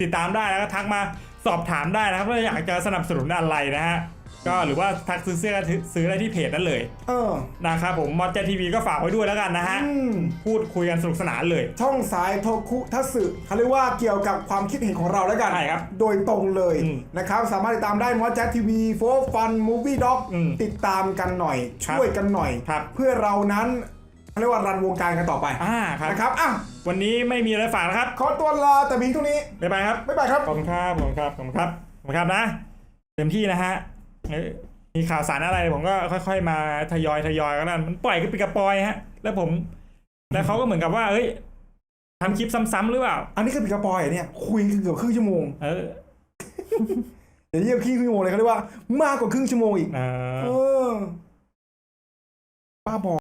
Speaker 2: ติดตามได้แล้วก็ทักมา สอบถามได้นะครับว่าอยากจะสนับสนุนอะไรนะฮะก็หรือว่าทักซื้อเสื้อก็ซื้อได้ที่เพจนั้นเลย
Speaker 1: เออ
Speaker 2: นะครับผมมอดเจทีวีก็ฝากไว้ด้วยแล้วกันนะฮะ
Speaker 1: อืม
Speaker 2: พูดคุยกันสนุกสนานเลย
Speaker 1: ช่องสายโทคุทัสึเขาเรียกว่าเกี่ยวกับความคิดเห็นของเราแล้วกัน
Speaker 2: ใช่ครับ
Speaker 1: โดยตรงเลย
Speaker 2: อืม
Speaker 1: นะครับสามารถติดตามได้มอสแจ๊ทีวีโฟฟันมูฟี่ด็อก
Speaker 2: อืม
Speaker 1: ติดตามกันหน่อย
Speaker 2: ครับ
Speaker 1: ช่วยกันหน่อย
Speaker 2: ครับ
Speaker 1: เพื่อเรานั้นเขาเรียกว่ารันวงการกันต่อไป
Speaker 2: อ่าครับ
Speaker 1: นะครับอะ
Speaker 2: วันนี้ไม่มีอะไรฝากนะครับ
Speaker 1: ขอตัวลาแต่เพียงเท่านี้
Speaker 2: บ๊ายบายครับ
Speaker 1: บ๊ายบายครับ
Speaker 2: ขอบคุณครับขอบคุณครับขอบคุณครับขอบคุณครับนะ เต็มที่นะฮะเอ้ยมีข่าวสารอะไรผมก็ค่อยๆ มาทยอยทยอยกันนะมันปล่อยก็ปีกระปอยฮะ แล้วผม แล้วเขาก็เหมือนกับว่า เอ้ยทำคลิปซ้ำๆหรือเปล่า
Speaker 1: อันนี้คือปิดกระปอยเหรอเนี่ย คุยเกือบครึ่งชั่วโมง
Speaker 2: เออ
Speaker 1: เดี๋ยวเยี่ยมครึ่งชั่วโมงเลยเขาเรียกว่ามากกว่าครึ่งชั่วโมงอีก
Speaker 2: เออ
Speaker 1: เออ ป้าบอก